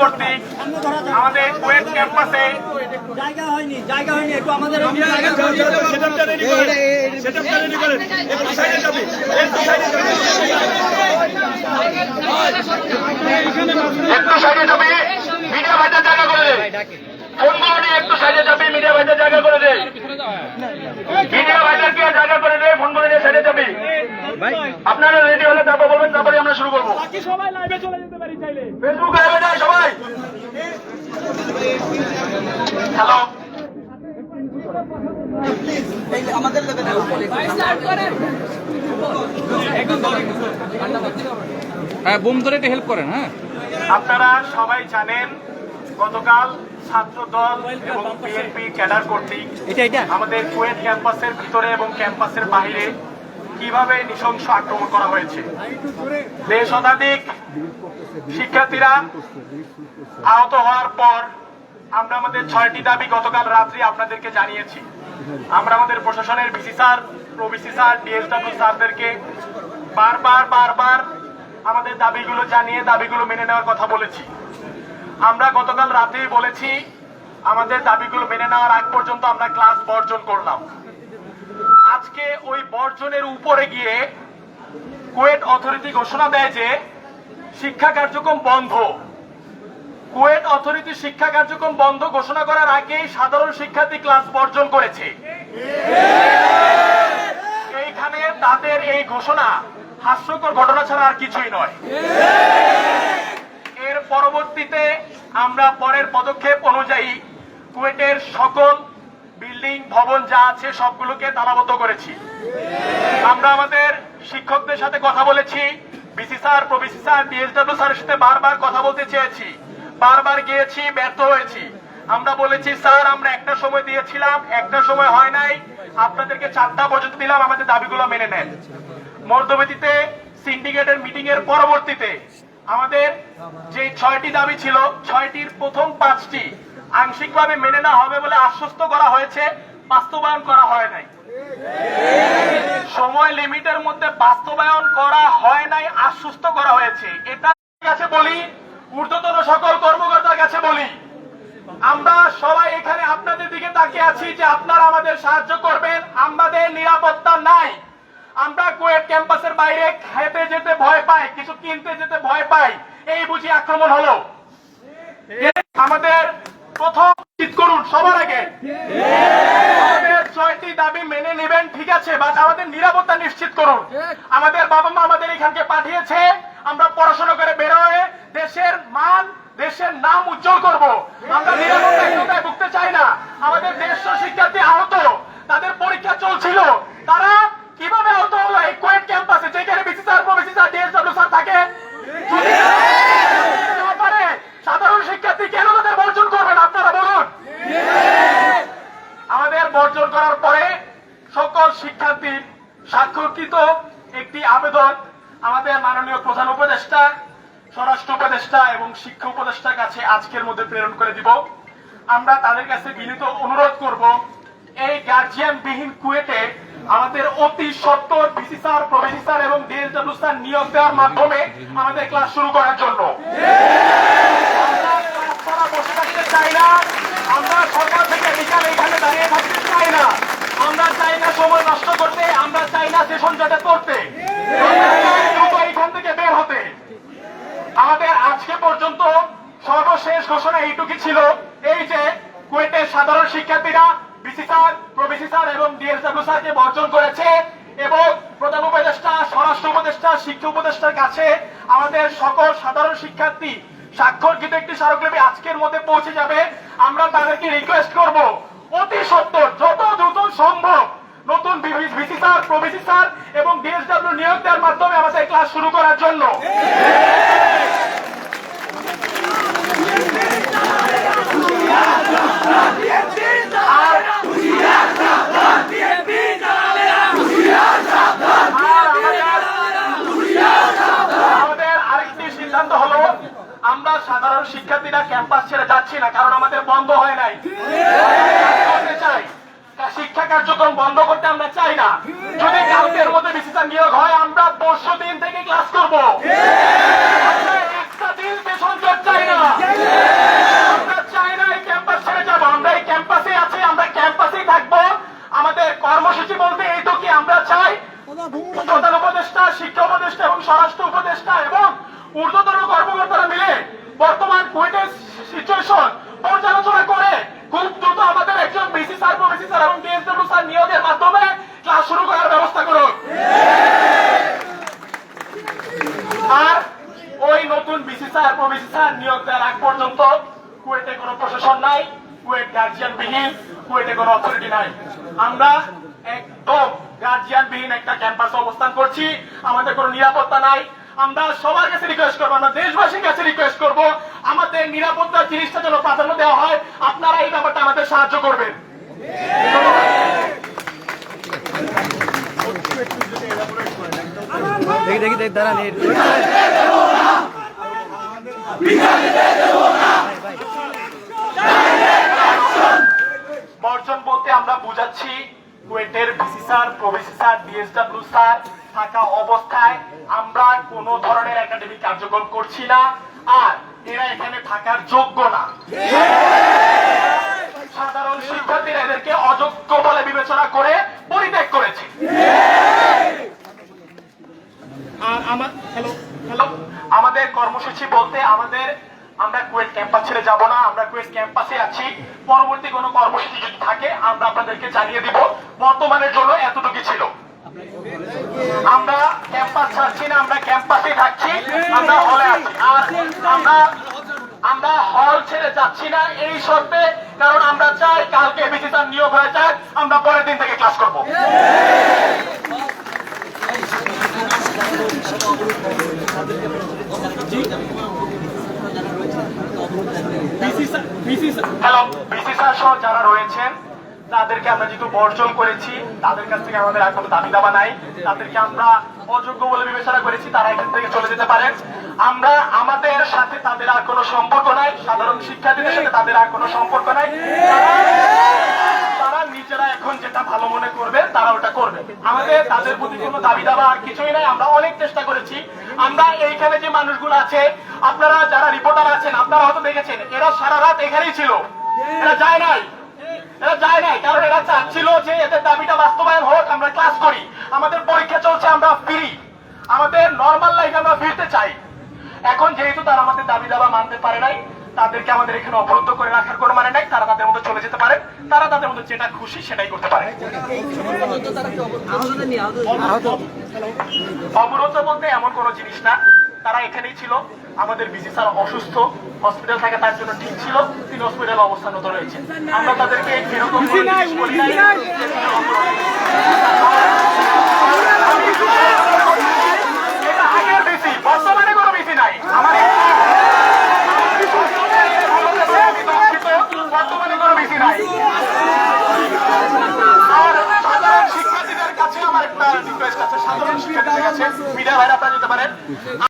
কর্তৃক আমাদের কুয়েট ক্যাম্পাসে জায়গা হয়নি জায়গা হয়নি একটু আমাদের একটু সাইডে যাবে মিডিয়া ভাইদের জায়গা করে দে। ফোনগুলো একটু সাইডে যাবে মিডিয়া ভাইদের জায়গা করে দে। মিডিয়া ভাইদেরকে জায়গা করে দে ফোনগুলো নিয়ে সাইডে যাবে। আপনারা রেডি হলে তারপর বলবেন তারপরে আমরা শুরু করব। সবাই লাইভে চলে যেতে পারি চাইলে। ফেসবুক লাইভে যায় সবাই হ্যালো হ্যাঁ বোম ধরে একটু হেল্প করেন হ্যাঁ। আপনারা সবাই জানেন গতকাল ছাত্র দল এবং বিএনপি ক্যাডার কর্তৃক আমাদের কুয়েট ক্যাম্পাসের ভিতরে এবং ক্যাম্পাসের বাইরে কীভাবে নৃশংস আক্রমণ করা হয়েছে। দেড় শতাধিক শিক্ষার্থীরা আহত হওয়ার পর আমরা আমাদের ছয়টি দাবি গতকাল রাত্রি আপনাদেরকে জানিয়েছি। আমরা আমাদের প্রশাসনের VC sir, pro VC sir, DSW স্যারদেরকে বারবার বারবার আমাদের দাবিগুলো জানিয়ে, দাবিগুলো মেনে নেওয়ার কথা বলেছি। আমরা গতকাল রাতে বলেছি, আমাদের দাবিগুলো মেনে নেওয়ার আগ পর্যন্ত আমরা ক্লাস বর্জন করলাম। আজকে ওই বর্জনের উপরে গিয়ে কোয়েট অথরিটি ঘোষণা দেয় যে শিক্ষা কার্যক্রম বন্ধ। কুয়েট অথরিটি শিক্ষা কার্যক্রম বন্ধ ঘোষণা করার আগেই সাধারণ শিক্ষার্থী ক্লাস বর্জন করেছে। এইখানে তাদের এই ঘোষণা হাস্যকর ঘটনা ছাড়া আর কিছুই নয়। এর পরবর্তীতে আমরা পরের পদক্ষেপ অনুযায়ী কুয়েটের সকল বিল্ডিং, ভবন যা আছে সবগুলোকে তালাবদ্ধ করেছি। আমরা আমাদের শিক্ষকদের সাথে কথা বলেছি। VC sir, pro VC sir DSW স্যারের সাথে বারবার কথা বলতে চেয়েছি। বারবার গিয়েছি, ব্যর্থ হয়েছি। আমরা বলেছি, স্যার, আমরা একটা সময় দিয়েছিলাম, একটা সময় হয় নাই। আপনাদেরকে চারটা পর্যন্ত দিলাম, আমাদের দাবিগুলো মেনে নেন। মধ্যবিতিতে সিন্ডিকেটের মিটিং এর পরবর্তীতে আমাদের যে ছয়টি দাবি ছিল, ছয়টির প্রথম পাঁচটি আংশিকভাবে মেনে না হবে বলে আশ্বস্ত করা হয়েছে, বাস্তবায়ন করা হয় নাই। সময় লিমিটের মধ্যে বাস্তবায়ন করা হয় নাই, আশ্বস্ত করা হয়েছে। এটা কাছে বলি ঊর্ধ্বতন সকল কর্মকর্তার কাছে বলি, আমরা সবাই এখানে আপনাদের দিকে তাকিয়ে আছি যে আপনারা আমাদের সাহায্য করবেন, আমাদের নিরাপত্তা নাই। আমরা কুয়েট ক্যাম্পাসের বাইরে খেতে যেতে ভয় পাই, কিছু কিনতে যেতে ভয় পাই, এই বুঝি আক্রমণ হলো। আমাদের প্রথম নিশ্চিত করুন সবার আগে। ছয়টি দাবি মেনে নেবেন, ঠিক আছে, বাট আমাদের নিরাপত্তা নিশ্চিত করুন। উজ্জ্বল করব। আমরা নিরাপত্তাহীনতায় ভুগতে চাই না। আমাদের দেড়শো শিক্ষার্থী আহত। তাদের পরীক্ষা চলছিল। তারা কীভাবে আহত হলো? এই কোয়েট ক্যাম্পাসে যেখানে VC sir pro VC sir DSW sir থাকে সাধারণ শিক্ষার্থী কেন তাদের বর্জন করবেন আপনারা বলুন। আমাদের বর্জন করার পরে সকল শিক্ষার্থীর স্বাক্ষরকৃত একটি আবেদন আমাদের মাননীয় প্রধান উপদেষ্টা স্বরাষ্ট্র উপদেষ্টা এবং শিক্ষা উপদেষ্টার কাছে আজকের মধ্যে প্রেরণ করে দিব। আমরা তাদের কাছে বিনীত অনুরোধ করব, এই গার্জিয়ান বিহীন কুয়েটে আমাদের অতি সত্তর বিসি স্যার প্রবেশি স্যার এবং ডিএসডব্লিউ স্যার নিয়োগ দেওয়ার মাধ্যমে আমাদের ক্লাস শুরু করার জন্য। আমরা সকাল থেকে বিকাল এখানে দাঁড়িয়ে থাকতে চাই না। আমরা চাই না সময় নষ্ট করতে, আমরা চাই না সেশন জটে করতে আমরা চাই দ্রুত এখান থেকে বের হতে আমাদের আজকে পর্যন্ত সর্বশেষ ঘোষণা এইটুকু ছিল। এই যে কুয়েটের সাধারণ শিক্ষার্থীরা VC sir pro VC sir এবং ডিএসডব্লিউ স্যারকে বর্জন করেছে এবং প্রধান উপদেষ্টা, স্বরাষ্ট্র উপদেষ্টা, শিক্ষা উপদেষ্টার কাছে আমাদের সকল সাধারণ শিক্ষার্থী স্বাক্ষরকৃত একটি স্মারকলিপি আজকের মধ্যে পৌঁছে যাবে। আমরা তাদেরকে রিকোয়েস্ট করব, অতি সত্তর, যত দ্রুত সম্ভব নতুন VC sir pro VC sir এবং ডিএসডব্লিউ নিয়োগ দেওয়ার মাধ্যমে আমাদের ক্লাস শুরু করার জন্য আর আমাদের আরেকটি সিদ্ধান্ত হলো আমরা সাধারণ শিক্ষার্থীরা ক্যাম্পাস ছেড়ে যাচ্ছি না, কারণ আমাদের বন্ধ হয় নাই। চাই শিক্ষা কার্যক্রম বন্ধ করতে আমরা চাই না। যদি কালকের মধ্যে ডিসিশন নিয়োগ হয়, আমরা পরশু দিন থেকে ক্লাস করব। একটা দিন পেছন চাই না বর্তমান কুয়েটের সিচুয়েশন পর্যালোচনা করে খুব দ্রুত আমাদের একজন VC sir pro VC sir sir নিয়োগের মাধ্যমে ক্লাস শুরু করার ব্যবস্থা করুন। আর ওই নতুন বিসি স্যার প্রবিসি স্যার নিয়োগ দেওয়ার আগ পর্যন্ত কুয়েটে কোনো প্রশাসন নাই, কুয়েট গার্জিয়ান বিহীন কুয়েটে কোনো অথরিটি নাই। আমরা একদম গার্জিয়ান বিহীন একটা ক্যাম্পাসে অবস্থান করছি, আমাদের কোনো নিরাপত্তা নাই। আমরা সবার কাছে রিকোয়েস্ট করব, আমরা দেশবাসীর কাছে রিকোয়েস্ট করব, আমাদের নিরাপত্তা জিনিসটা যেন প্রাধান্য দেওয়া হয়, আপনারা এই ব্যাপারটা আমাদের সাহায্য করবেন। দেখি দেখি, দেখ, দাঁড়ান বর্জন বলতে আমরা বুঝাচ্ছি কুয়েটের VC sir, pro VC sir, DSW sir থাকা অবস্থায় আমরা কোনো ধরনের একাডেমিক কার্যক্রম করছি না, আর এরা এখানে থাকার যোগ্য না। সাধারণ শিক্ষার্থীরা এদেরকে অযোগ্য বলে বিবেচনা করে পরিত্যাগ করেছে আর আমার হ্যালো হ্যালো আমাদের কর্মসূচি বলতে আমাদের, আমরা কুয়েট ক্যাম্পাস ছেড়ে যাব না, আমরা কুয়েট ক্যাম্পাসে আছি। পরবর্তী কোনো কর্মসূচি যদি থাকে, আমরা আপনাদেরকে জানিয়ে দিব বর্তমানের জন্য এতটুকু ছিল। আমরা ক্যাম্পাস ছাড়ছি না, আমরা ক্যাম্পাসে থাকছি, আমরা হলে আছি। আমরা আমরা হল ছেড়ে যাচ্ছি না এই শর্তে, কারণ আমরা চাই কালকে বিসিসার নিয়োগ হয়ে যাক, আমরা পরের দিন থেকে ক্লাস করব। সহ যারা রয়েছেন, তাদেরকে আমরা যেহেতু বর্জন করেছি, তাদের কাছ থেকে আমাদের আর কোনো দাবি দাবা নাই। তাদেরকে আমরা অযোগ্য বলে বিবেচনা করেছি, তারা এখান থেকে চলে যেতে পারেন। আমরা আমাদের সাথে তাদের আর কোনো সম্পর্ক নাই। সাধারণ শিক্ষার্থীদের সাথে তাদের আর কোনো সম্পর্ক নাই। নিজেরা এখন যেটা ভালো মনে করবে, তারা ওটা করবে। আমাদের, তাদের প্রতি কোনো দাবি দাবা আর কিছুই নাই। আমরা অনেক চেষ্টা করেছি। আমরা এইখানে যে মানুষগুলো আছে, আপনারা যারা রিপোর্টার আছেন, আপনারা হয়তো দেখেছেন, এরা সারা রাত এখানেই ছিল। এরা যায় নাই। এরা যায় নাই। কারণ এরা চাচ্ছিল যে এদের দাবিটা বাস্তবায়ন হোক, আমরা ক্লাস করি। আমাদের পরীক্ষা চলছে, আমরা ফিরি আমাদের নর্মাল লাইফে আমরা ফিরতে চাই। এখন যেহেতু তারা আমাদের দাবি দাবা মানতে পারে নাই তাদেরকে আমাদের এখানে অবরুদ্ধ করে রাখার কোনো মানে নাই। তারা তাদের মতো চলে যেতে পারে। তারা তাদের মতো যেটা খুশি সেটাই করতে পারে। অবরোধ বলতে এমন কোনো জিনিস না। তারা এখানেই ছিল। আমাদের বিজি স্যার অসুস্থ। হসপিটাল থাকে তার জন্য ঠিক ছিল। তিনি হসপিটালে অবস্থানরত রয়েছে আমরা তাদেরকে এরকম নাই। Mm-hmm. I-